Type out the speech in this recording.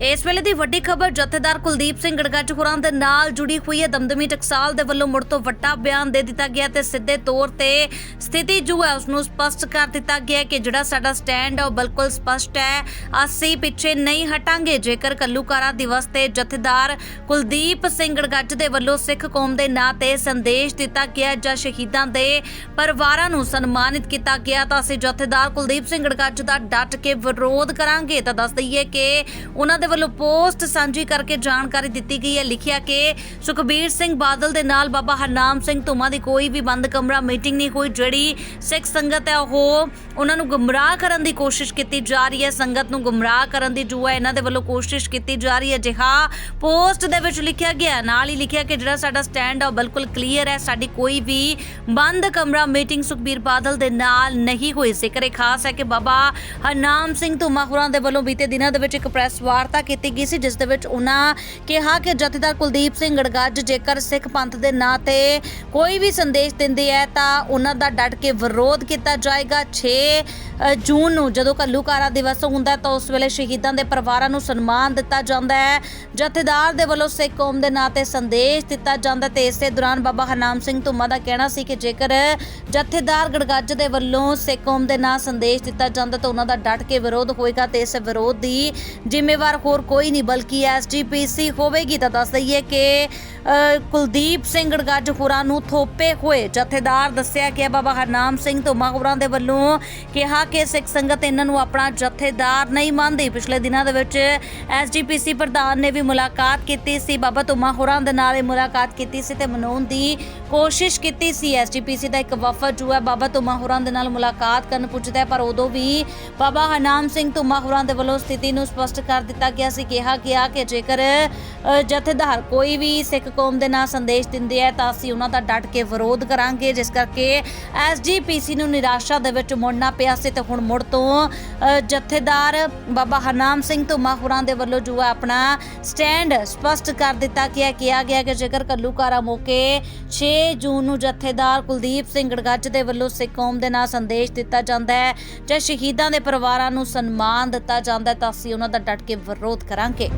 ਇਸ ਵੇਲੇ ਦੀ ਵੱਡੀ ਖਬਰ ਜਥੇਦਾਰ ਕੁਲਦੀਪ ਸਿੰਘ ਗੜਗੱਜ ਹੋਰਾਂ ਦੇ ਨਾਲ ਜੁੜੀ ਹੋਈ ਹੈ। ਦਮਦਮੀ ਟਕਸਾਲ ਦੇ ਵੱਲੋਂ ਮੁੜ ਤੋਂ ਵੱਡਾ ਬਿਆਨ ਦੇ ਦਿੱਤਾ ਗਿਆ ਤੇ ਸਿੱਧੇ ਤੌਰ ਤੇ ਸਥਿਤੀ ਜੋ ਹੈ ਉਸ ਨੂੰ ਸਪਸ਼ਟ ਕਰ ਦਿੱਤਾ ਗਿਆ ਕਿ ਜਿਹੜਾ ਸਾਡਾ ਸਟੈਂਡ ਹੈ, ਉਹ ਬਿਲਕੁਲ ਸਪਸ਼ਟ ਹੈ। ਅਸੀਂ ਪਿੱਛੇ ਨਹੀਂ ਹਟਾਂਗੇ। ਜੇਕਰ ਕੱਲੂਕਾਰਾ ਦਿਵਸ ਤੇ ਜਥੇਦਾਰ ਕੁਲਦੀਪ ਸਿੰਘ ਗੜਗੱਜ ਦੇ ਵੱਲੋਂ ਸਿੱਖ ਕੌਮ ਦੇ ਨਾਂ ਤੇ ਸੰਦੇਸ਼ ਦਿੱਤਾ ਗਿਆ ਜਾਂ ਸ਼ਹੀਦਾਂ ਦੇ ਪਰਿਵਾਰਾਂ ਨੂੰ ਸਨਮਾਨਿਤ ਕੀਤਾ ਗਿਆ, ਤਾਂ ਅਸੀਂ ਜਥੇਦਾਰ ਕੁਲਦੀਪ ਸਿੰਘ ਗੜਗੱਜ ਦਾ ਡਟ ਕੇ ਵਿਰੋਧ ਕਰਾਂਗੇ। ਤਾਂ ਦੱਸ ਦਈਏ ਕਿ ਉਹਨਾਂ ਦੇ ਵੱਲੋਂ ਪੋਸਟ ਸਾਂਝੀ ਕਰਕੇ ਜਾਣਕਾਰੀ ਦਿੱਤੀ ਗਈ ਹੈ। ਲਿਖਿਆ ਕਿ ਸੁਖਬੀਰ ਸਿੰਘ ਬਾਦਲ ਦੇ ਨਾਲ ਬਾਬਾ ਹਰਨਾਮ ਸਿੰਘ ਧੁਮਾ ਦੀ ਕੋਈ ਵੀ ਬੰਦ ਕਮਰਾ, ਮੀਟਿੰਗ ਨਹੀਂ ਹੋਈ ਜਿਹੜੀ ਸਿੱਖ ਸੰਗਤ ਹੈ, ਉਹ ਉਹਨਾਂ ਨੂੰ ਗੁੰਮਰਾਹ ਕਰਨ ਦੀ ਕੋਸ਼ਿਸ਼ ਕੀਤੀ ਜਾ ਰਹੀ ਹੈ। ਸੰਗਤ ਨੂੰ ਗੁੰਮਰਾਹ ਕਰਨ ਦੀ ਜੋ ਹੈ, ਇਹਨਾਂ ਦੇ ਵੱਲੋਂ ਕੋਸ਼ਿਸ਼ ਕੀਤੀ ਜਾ ਰਹੀ ਹੈ। ਜਿਹਾ ਪੋਸਟ ਦੇ ਵਿੱਚ ਲਿਖਿਆ ਗਿਆ ਨਾਲ ਹੀ ਲਿਖਿਆ ਕਿ ਜਿਹੜਾ ਸਾਡਾ ਸਟੈਂਡ ਆ, ਉਹ ਬਿਲਕੁਲ ਕਲੀਅਰ ਹੈ। ਸਾਡੀ ਕੋਈ ਵੀ ਬੰਦ ਕਮਰਾ, ਮੀਟਿੰਗ ਸੁਖਬੀਰ ਬਾਦਲ ਦੇ ਨਾਲ ਨਹੀਂ ਹੋਈ। ਜ਼ਿਕਰ ਇਹ ਖਾਸ ਹੈ ਕਿ ਬਾਬਾ ਹਰਨਾਮ ਸਿੰਘ ਧੁਮਾ ਹੋਰਾਂ ਦੇ ਵੱਲੋਂ ਬੀਤੇ ਦਿਨਾਂ ਦੇ ਵਿੱਚ ਇੱਕ ਪ੍ਰੈਸ ਵਾਰਤਾ ਕੀਤੀ ਗਈ ਸੀ ਜਿਸ ਦੇ ਵਿੱਚ ਉਹਨਾਂ ਕਿਹਾ ਕਿ ਜਥੇਦਾਰ ਕੁਲਦੀਪ ਸਿੰਘ ਗੜਗੱਜ ਜੇਕਰ ਸਿੱਖ ਪੰਥ ਦੇ ਨਾਂ ਤੇ ਕੋਈ ਵੀ ਸੰਦੇਸ਼ ਦਿੰਦੇ ਹੈ ਤਾਂ ਉਹਨਾਂ ਦਾ ਡਟ ਕੇ ਵਿਰੋਧ ਕੀਤਾ ਜਾਏਗਾ। 6 ਅ, ਜੂਨ ਨੂੰ ਜਦੋਂ ਕੱਲੂਕਾਰਾ ਦਿਵਸ ਹੁੰਦਾ ਤਾਂ ਉਸ ਵੇਲੇ ਸ਼ਹੀਦਾਂ ਦੇ ਪਰਿਵਾਰਾਂ ਨੂੰ ਸਨਮਾਨ ਦਿੱਤਾ ਜਾਂਦਾ ਹੈ। ਜਥੇਦਾਰ ਦੇ ਵੱਲੋਂ ਸਿੱਖ ਕੌਮ ਦੇ ਨਾਂ ਤੇ ਸੰਦੇਸ਼ ਦਿੱਤਾ ਜਾਂਦਾ ਤੇ ਇਸੇ ਦੌਰਾਨ ਬਾਬਾ ਹਰਨਾਮ ਸਿੰਘ ਧੁੰਮਾ ਦਾ ਕਹਿਣਾ ਸੀ ਕਿ ਜੇਕਰ ਜਥੇਦਾਰ ਗੜਗੱਜ ਦੇ ਵੱਲੋਂ ਸਿੱਖ ਕੌਮ ਦੇ ਨਾਂ ਸੰਦੇਸ਼ ਦਿੱਤਾ ਜਾਂਦਾ ਤਾਂ ਉਹਨਾਂ ਦਾ ਡਟ ਕੇ ਵਿਰੋਧ ਹੋਏਗਾ ਤੇ ਇਸ ਵਿਰੋਧ ਦੀ ਜ਼ਿੰਮੇਵਾਰ ਹੋਰ ਕੋਈ ਨਹੀਂ, ਬਲਕਿ ਐਸਜੀਪੀਸੀ ਹੋਵੇਗੀ। ਤਾਂ ਦੱਸ ਦਈਏ ਕਿ ਕੁਲਦੀਪ ਸਿੰਘ ਗੜਗੱਜ ਹੋਰਾਂ ਨੂੰ ਥੋਪੇ ਹੋਏ। ਜਥੇਦਾਰ ਦੱਸਿਆ ਕਿ ਬਾਬਾ ਹਰਨਾਮ ਸਿੰਘ ਧੁੰਮਾ ਹੋਰਾਂ ਦੇ ਵੱਲੋਂ ਕਿਹਾ ਕਿ ਸਿੱਖ ਸੰਗਤ ਇਹਨਾਂ ਨੂੰ ਆਪਣਾ ਜਥੇਦਾਰ ਨਹੀਂ ਮੰਨਦੀ। ਪਿਛਲੇ ਦਿਨਾਂ ਦੇ ਵਿੱਚ ਐਸਜੀਪੀਸੀ ਪ੍ਰਧਾਨ ਨੇ ਵੀ ਮੁਲਾਕਾਤ ਕੀਤੀ ਸੀ। ਬਾਬਾ ਧੁੰਮਾ ਹੋਰਾਂ ਦੇ ਨਾਲ ਇਹ ਮੁਲਾਕਾਤ ਕੀਤੀ ਸੀ ਤੇ ਮਨਾਉਣ ਦੀ ਕੋਸ਼ਿਸ਼ ਕੀਤੀ ਸੀ। ਐਸਜੀਪੀਸੀ ਦਾ ਇੱਕ ਵਫਦ ਜੋ ਹੈ, ਬਾਬਾ ਧੁੰਮਾ ਹੋਰਾਂ ਦੇ ਨਾਲ ਮੁਲਾਕਾਤ ਕਰਨ ਪੁੱਜਦਾ ਪਰ ਉਦੋਂ ਵੀ ਬਾਬਾ ਹਰਨਾਮ ਸਿੰਘ ਧੁੰਮਾ ਹੋਰਾਂ ਦੇ ਵੱਲੋਂ ਸਥਿਤੀ ਨੂੰ ਸਪਸ਼ਟ ਕਰ ਦਿੱਤਾ ਗਿਆ ਸੀ, ਕਿਹਾ ਗਿਆ ਕਿ ਜੇਕਰ ਜਥੇਦਾਰ ਕੋਈ ਵੀ ਸਿੱਖ ਕੌਮ ਦੇ ਨਾਂ ਸੰਦੇਸ਼ ਦਿੰਦੇ ਆ, ਤਾਂ ਅਸੀਂ ਉਹਨਾਂ ਦਾ ਡਟ ਕੇ ਵਿਰੋਧ ਕਰਾਂਗੇ। ਜਿਸ ਕਰਕੇ ਐਸਜੀਪੀਸੀ ਨੂੰ ਨਿਰਾਸ਼ਾ ਦੇ ਵਿੱਚ ਮੁੜਨਾ ਪਿਆ ਸੀ ਤੇ ਹੁਣ ਮੁੜ ਤੋਂ ਜਥੇਦਾਰ ਬਾਬਾ ਹਰਨਾਮ ਸਿੰਘ ਧੁੰਮਾ ਹੋਰਾਂ ਦੇ ਵੱਲੋਂ ਜੋ ਹੈ ਆਪਣਾ ਸਟੈਂਡ ਸਪਸ਼ਟ ਕਰ ਦਿੱਤਾ ਗਿਆ, ਕਿਹਾ ਗਿਆ ਕਿ ਜੇਕਰ ਕੱਲੂਕਾਰਾ ਮੌਕੇ 6 ਜੂਨ ਨੂੰ ਜਥੇਦਾਰ ਕੁਲਦੀਪ ਸਿੰਘ ਗੜਗੱਜ ਦੇ ਵੱਲੋਂ ਸਿੱਖ ਕੌਮ ਦੇ ਨਾਂ ਸੰਦੇਸ਼ ਦਿੱਤਾ ਜਾਂਦਾ ਹੈ, ਜਾਂ ਸ਼ਹੀਦਾਂ ਦੇ ਪਰਿਵਾਰਾਂ ਨੂੰ ਸਨਮਾਨ ਦਿੱਤਾ ਜਾਂਦਾ ਤਾਂ ਅਸੀਂ ਉਹਨਾਂ ਦਾ ਡਟ ਕੇ ਵਿਰੋਧ ਕਰਾਂਗੇ।